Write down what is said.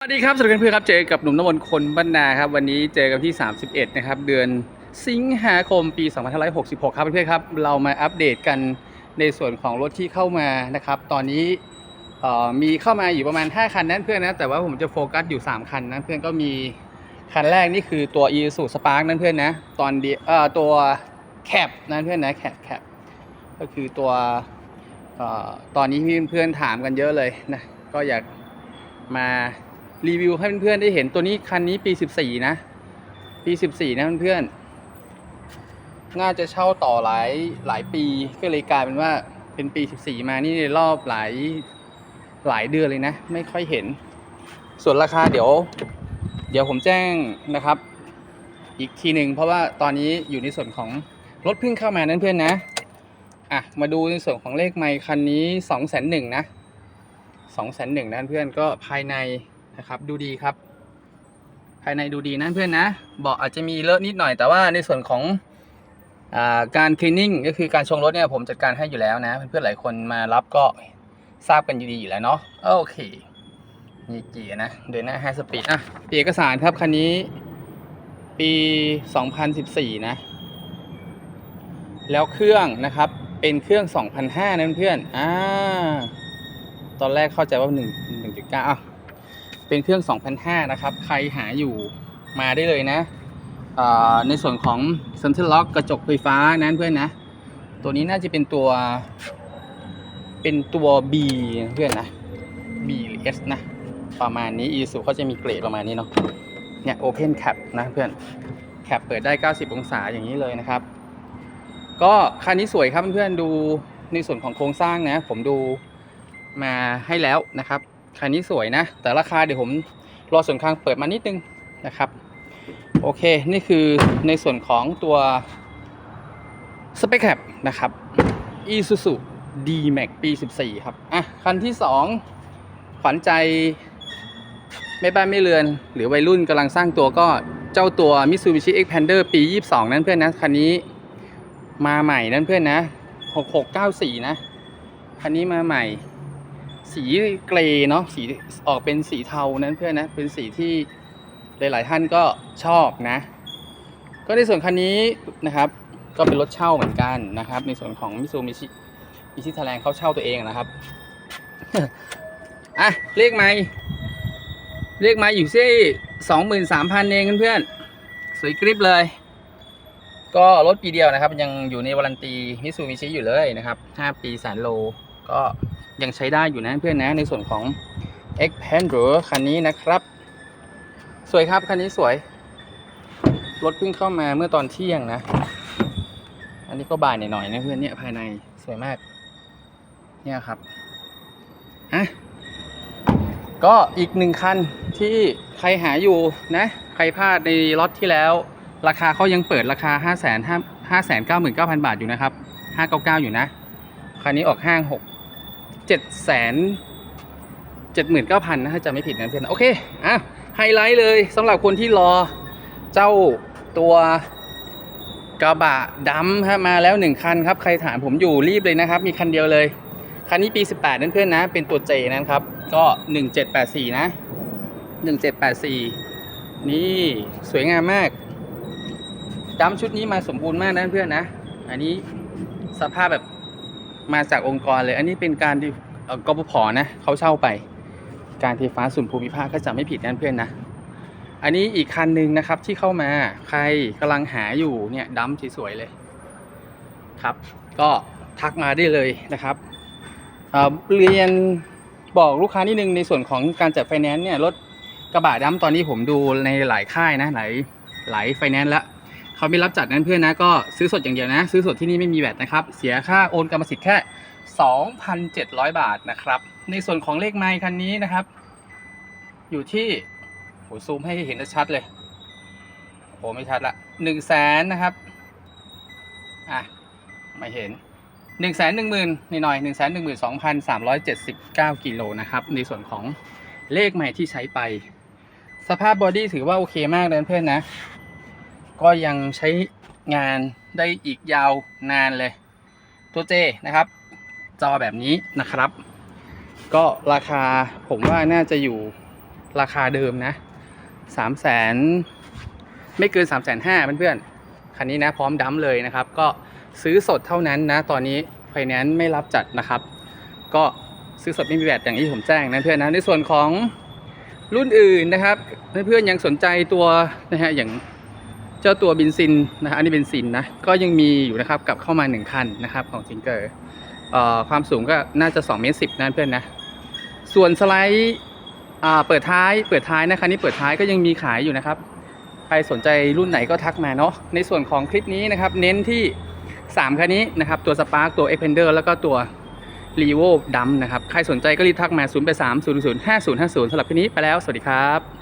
สวัสดีครับสวัสดีเพื่อนครับเจอกับหนุ่มน้ำมนคนบ้านนาครับวันนี้เจอกันที่ 31 นะครับ เดือนสิงหาคมปี 2566 ครับเพื่อนๆครับ เรามาอัปเดตกันในส่วนของรถที่เข้ามานะครับ ตอนนี้มีเข้ามาอยู่ประมาณ 5 คันนั้นเพื่อนนะแต่ว่าผมจะโฟกัสอยู่ 3 คันนั้นเพื่อนก็มีคันแรกนี่คือตัว e s u Spark นั่นเพื่อนนะตอนเดียวเอ่อตัวแคปนั่นเพื่อนนะแคปแคปก็คือตัวอตอนนี้เพื่อนๆถามกันเยอะเลยนะก็อยากมา รีวิวให้เพื่อนๆได้เห็นตัวนี้คันนี้ปี 14 นะ ปี 14 นะเพื่อนๆน่าจะเช่าต่อหลายหลายปีก็เลยกลายเป็นว่าเป็นปี 14 มานี่ในรอบหลายหลายเดือนเลยนะ ไม่ค่อยเห็น ส่วนราคาเดี๋ยว เดี๋ยวผมแจ้งนะครับ อีกทีหนึ่งเพราะว่าตอนนี้อยู่ในส่วนของรถเพิ่งเข้ามานั่นเพื่อนนะอะมาดูในส่วนของเลขไมค์คันนี้2 0 0 0 0 0นะ2 0 0 0 0 0นั่นเพื่อนก็ภายใน นะครับ ดูดีครับ ภายในดูดีนะเพื่อนนะเบาะอาจจะมีเลอะนิดหน่อยแต่ว่าในส่วนของอาการคลีนนิ่งก็คือการชงรถเนี่ยผมจัดการให้อยู่แล้วนะ เพื่อนๆหลายคนมารับก็ทราบกันอยู่ดีอยู่แล้วเนาะโอเคนี่เกียร์นะเดินหน้า5สปีดอะปีเอกสารครับคันนี้ปี 2014 นะ แล้วเครื่องนะครับเป็นเครื่อง2,500นะเพื่อนๆอ่าตอนแรกเข้าใจว่า 1 1.9อะ เป็นเครื่อง2,500นะครับ ใครหาอยู่มาได้เลยนะในส่วนของ Center Lock กระจกไฟฟ้านั้นเพื่อนนะ ตัวนี้น่าจะเป็นตัว เป็นตัว B เพื่อนนะ B หรือ S นะ ประมาณนี้อีสุเขาจะมีเกรดประมาณนี้เนาะ เนี่ย Open Cap นะเพื่อน แคปเปิดได้ 90 องศาอย่างนี้เลยนะครับ ก็คันนี้สวยครับเพื่อนๆดูในส่วนของโครงสร้างนะ ผมดูมาให้แล้วนะครับ คันนี้สวยนะ แต่ราคาเดี๋ยวผมรอส่วนกลางเปิดมานิดนึงนะครับ โอเค นี่คือในส่วนของตัว Spec Cap นะครับ Isuzu D-Max ปี 14 ครับ อะ คันที่ 2 ขวัญใจแม่บ้านไม่เรือน หรือวัยรุ่นกำลังสร้างตัวก็เจ้าตัว Mitsubishi Xpander ปี 22 นั้นเพื่อนนะ คันนี้มาใหม่นั้นเพื่อนนะ 6694 นะ คันนี้มาใหม่ สีเกรย์เนาะสีออกเป็นสีเทานั้นเพื่อนนะ เป็นสีที่หลาย ๆ ท่านก็ชอบนะ ก็ในส่วนคันนี้นะครับ ก็เป็นรถเช่าเหมือนกันนะครับ ในส่วนของมิซูมิชิมิชิทแลงเขาเช่าตัวเองนะครับอะเลขไม่เลขไม่อยู่ที่สองหมื่นสามพันเองเพื่อนๆสวยกริบเลย ก็รถปีเดียวนะครับ ยังอยู่ในวารันตีมิซูมิชิอยู่เลยนะครับห้าปีแสนโลก็ ยังใช้ได้อยู่นะเพื่อนนะในส่วนของ X p a n d e r คันนี้นะครับ สวยครับ คันนี้สวย รถเพิ่งเข้ามาเมื่อตอนเที่ยงนะ อันนี้ก็บ่ายหน่อยๆนะเพื่อนเนี่ยภายในสวยมาก เนี่ยครับอะก็อีกหนึ่งคันที่ใครหาอยู่นะ ใครพลาดในล็อตที่แล้ว ราคาเขายังเปิดราคา 5 5 5 9 9 0 0 0 บาทอยู่นะครับ 599 อยู่นะ คันนี้ออกห้าง6 7 0 0 0 79,000นะถ้าจะไม่ผิดนะเพื่อนโอเคอะไฮไลท์เลยสำหรับคนที่รอเจ้าตัวกระบะดำฮะมาแล้ว 1 คันครับ ใครถามผมอยู่รีบเลยนะครับ มีคันเดียวเลย คันนี้ปี 18นั่นเพื่อนนะ เป็นตัวเจนะครับ ก็ 1784 นะ 1784 นี่สวยงามมากดำชุดนี้มาสมบูรณ์มากนะเพื่อนนะ อันนี้สภาพแบบ มาจากองค์กรเลย อันนี้เป็นการที่เอ่อกปพนะเขาเช่าไป การไฟฟ้าส่วนภูมิภาคก็จะไม่ผิดนั่นเพื่อนนะ อันนี้อีกคันหนึ่งนะครับที่เข้ามาใครกำลังหาอยู่เนี่ยดำสวยๆเลยครับ ก็ทักมาได้เลยนะครับเเรียนบอกลูกค้านิดนึงในส่วนของการจัดไฟแนนซ์เนี่ยรถกระบะดำตอนนี้ผมดูในหลายค่ายนะหลายหลายไฟแนนซ์แล้ว เขาไม่รับจัดนั้นเพื่อนนะก็ซื้อสดอย่างเดียวนะ ซื้อสดที่นี่ไม่มีแวตนะครับ เสียค่าโอนกรรมสิทธิ์แค่ 2,700 บาทนะครับ ในส่วนของเลขไมค์คันนี้นะครับ อยู่ที่โหซูมให้เห็นชัดเลยโหไม่ชัดละหนึ่งแสนนะครับอะไม่เห็นหนึ่งแสนหนึ่งหมื่นหน่อยหนึ่งแสนหนึ่งหมื่นสองพันสามร้อยเจ็ดสิบเก้ากิโลนะครับ ในส่วนของเลขใหม่ที่ใช้ไป สภาพบอดี้ถือว่าโอเคมากเลยเพื่อนนะ ก็ยังใช้งานได้อีกยาวนานเลย ตัวเจนะครับ จอแบบนี้นะครับ ก็ราคาผมว่าน่าจะอยู่ราคาเดิมนะสามแสนไม่เกิน3ามแสนห้าเพื่อนๆ คันนี้นะพร้อมดั้มเลยนะครับ ก็ซื้อสดเท่านั้นนะ ตอนนี้ไฟแนนซ์ไม่รับจัดนะครับ ก็ซื้อสดไม่มีแวดอย่างที่ผมแจ้งนะเพื่อนนะในส่วนของรุ่นอื่นนะครับ เพื่อนๆยังสนใจตัวนะฮะอย่าง เจ้าตัวบินซินนะฮะอันนี้เป็นซินนะก็ยังมีอยู่นะครับกลับเข้ามา 1 คันนะครับของซิงเกอร์เอ่อความสูงก็น่าจะ2เมตรสินะเพื่อนนะ ส่วนสไลด์อ่าเปิดท้ายเปิดท้ายนะคันนี้เปิดท้ายก็ยังมีขายอยู่นะครับ ใครสนใจรุ่นไหนก็ทักมาเนาะในส่วนของคลิปนี้นะครับ เน้นที่ 3 คันนี้นะครับ ตัว Spark ตัว e x p e n d e r แล้วก็ตัว r e v o d u m นะครับ ใครสนใจก็รีบทักมา 0 8 3 0 0 5 0 5 0สำหรับคลิปนี้ไปแล้ว สวัสดีครับ